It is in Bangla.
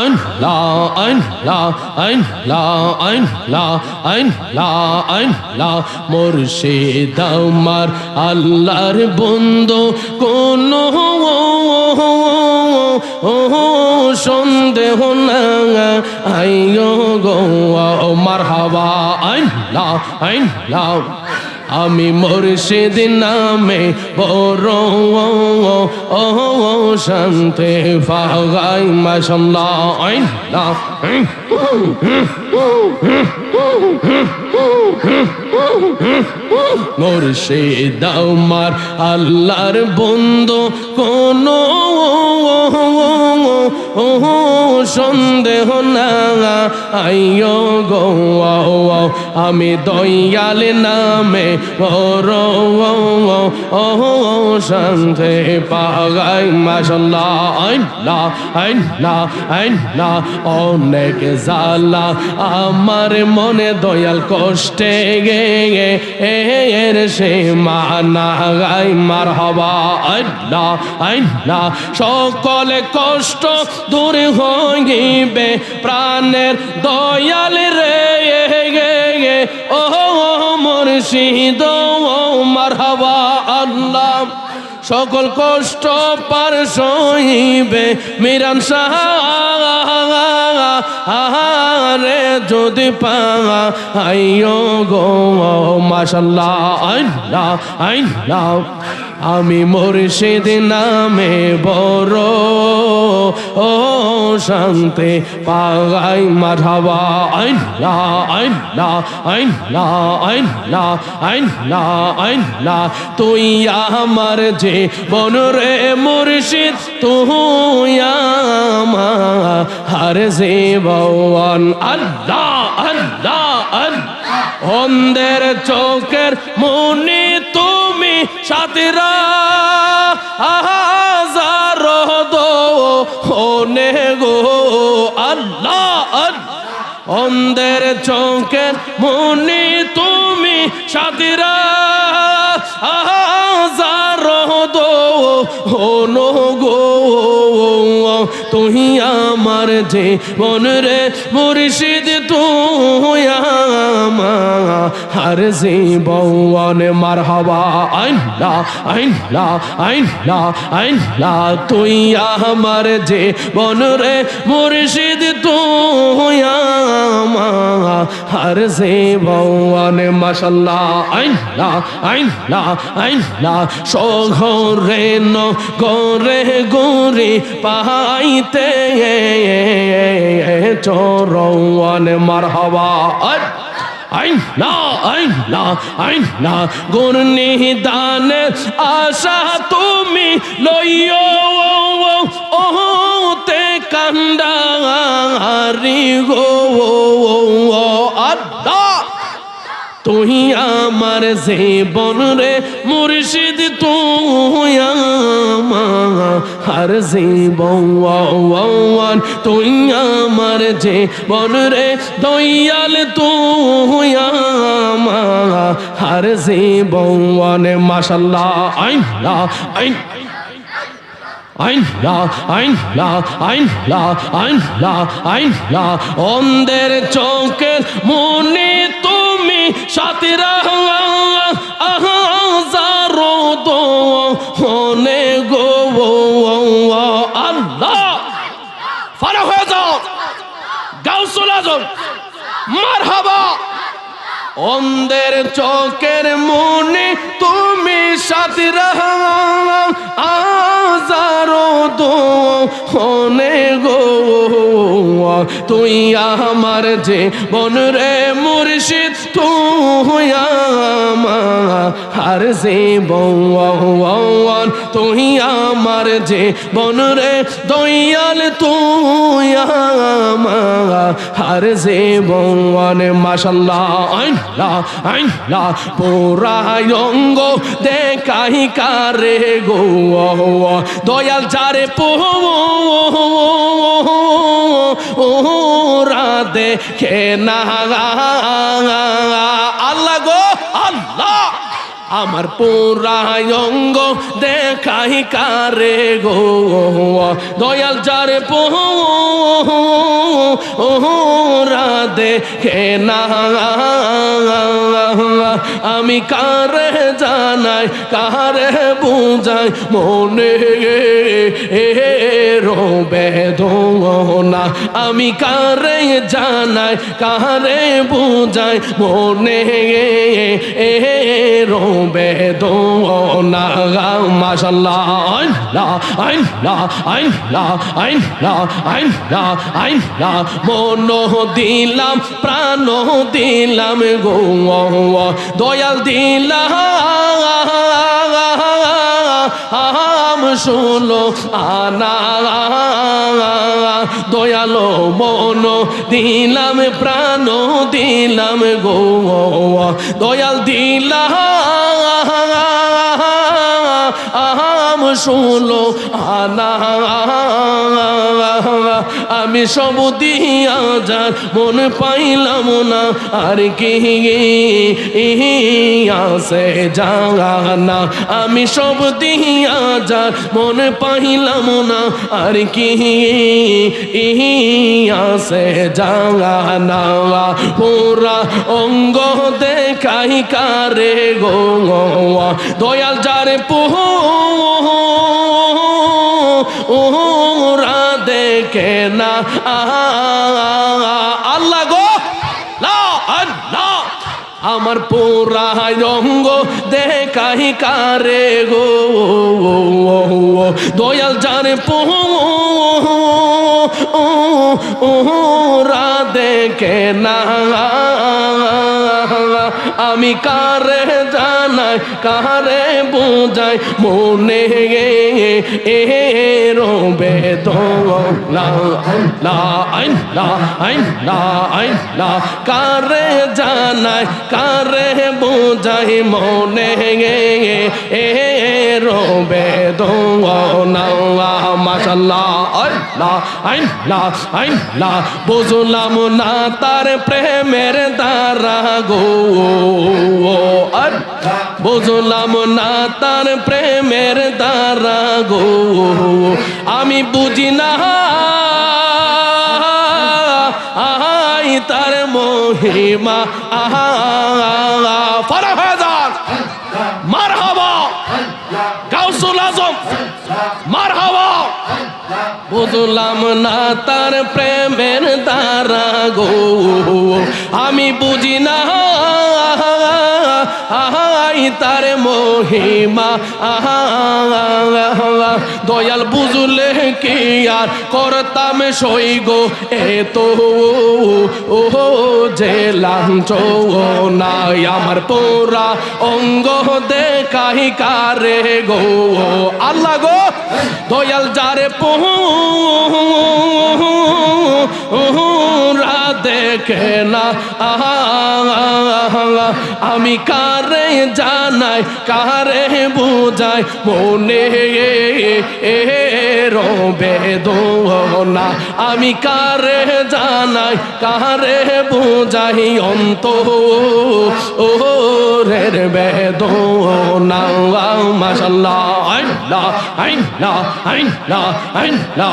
আইন লা আইন লা আইন লা আইন লা আইন লা আইন লা মুর্শিদ আমার আল্লাহর বন্ধু, কোন সন্দেহ না আইয়ো গো মার হাওয়া আইন লা আইন লা আমি মুর্শিদ নামে বড় ও শান্তি ফাগাই মাশাল্লাহ। আইন মুর্শিদ আমার আল্লাহর বন্ধু, কোন সন্দেহ না। আইয়ো গো আমি দয়াল নামে বড় ও শান্তি পাগাই, মাশাল্লাহ আইন আইন আইন অনেক জালা আমার মনে দয়াল কষ্টে গে এর সে মানা গাই মার হবা আল্লাহ আল্লাহ সকলে কষ্ট দূর হইবে প্রাণের দয়াল রে গে। ও মুর্শিদ, ও মার হবা আল্লাহ। সকল কষ্ট পার সইবে মিরান সাহারে যদি পা আইয়ো গো, মাশাল্লাহ আইল্লাহ আইল্লাহ আমি মুর্শিদ নামে বড় ও শান্তি পাগাই মাধাবা আইল্লাহ আইল্লাহ আইল্লাহ আইল্লাহ আইল্লাহ আইল্লাহ তুই আমার যে বন রে মুর্শিদ, তুই আমার হার জীবন আল্লাহ আল্লাহ আল্লাহ। অন্ধের চোখের মনি তুমি সাথীরা হনে গো আল্লাহ অন্ধের চৌকের মনি তুমি সাদিরা। যার দো হো গো তুই আমার যে মন রে মুর্শিদ, তুই আমার জীবন। মার হবা আইনলা আইনলা আইনলা আইনলা, তুই আমার যে বন রে মুর্শিদ, তুই আমার জীবন। মাশাল্লাহ, আইনলা আইনলা আইনলা, সঘরে ন গরে গরে পাইতে চরণ মার হবা আইন না আইন না আইন না গুণনি দান আশা তুমি লইও। ও, তে কান্দারি গো আল্লাহ তুই আমার জীবন রে মুর্শিদ, তুই আমার জীবন তুই আমার জীবন রে দয়াল, তুই আমার। জীবন মাশাল্লাহ, আইন আইন। আইন লা আইন লা আইন লা আইন লা আইন লা। অন্ধের চোখের মনে তুমি সাথীরা অন্ধের চোখের মনে তুমি সাথীরা আজারো দো হনে গো। তুই আমার যে বন রে মুর্শিদ, তুই আমার যে বন তুই আমার যে বন রে, দয়াল তুই আমার। যে বন মাশাল্লাহ আইন লা আইন লা পোরাই অঙ্গ দেখাই কারে গো দয়াল যারে পো, ওরা দেখে না। আল্লাহ গো আমার পুরাই অঙ্গ দেখাই কারে গো। দয়াল যারে পো ওরা দেখে না। আমি কারে জানাই, কারে বুঝাই, মনে রোবে না আমি কারে জানাই, কারে বুঝাই, মনে রোবে না মাশাল্লাহ, আইন লা আইন লা আইন লা আইন লা আইন লা আইন লা মন দিলাম, প্রাণ দিলাম গো দয়াল দিলাম। শুনো, আনা, দয়ালো মন দিলাম, প্রাণ দিলাম গো দয়াল দিলাম। শুনো, আনা, আমি সব দিয়া যার মন পাইলাম না, আর কি আসে জানা? আমি সব দিয়া যার মন পাইলাম না, আর কি আসে জানা? পুরা অঙ্গ দেখাই কারে গো। দয়াল যারে পুহ ওরা দেখে না আল্লাহ গো আল্লাহ। আমার পোরা রঙ্গ দেখাই কারে গো। দয়াল জানে পো ওরা দেখে না আমি কারে জানাই, কারে বোঝাই, মনে এ রোবে লা লা আইন লা আইন লা আইন, লা কারে জানাই, কারে বোঝাই, মনে গে এ, রোবে আল্লাহ আইন, লা আইন, লা বুঝলাম না তার প্রেমের দ্বারা গো। বুঝলাম না তার প্রেমের দ্বারা গো। আমি বুঝি না আই তার মহিমা। আহা ফরহাজান মারহাবা, গাউসুল আজম, মারহাবা। বুঝলাম না তার প্রেমের দ্বারা গো। আমি বুঝি না আহাই তার মহিমা। আহা দয়াল বুঝলে কি আর করতাম সই গো এ তো ও যে লাঞ্চ নাই আমার পোরা অঙ্গ দেখাই কারে গো। আল্লাহ গো, দয়াল যারে পোহরা দেখে না আমি কারে জানাই কারে বুঝাই মনে এ রবে না আমি কারে জানাই কারে বুঝাই অন্ত ও রের বেদনা মাশাল্লাহ আইন লা আইন লা আইন লা আইন লা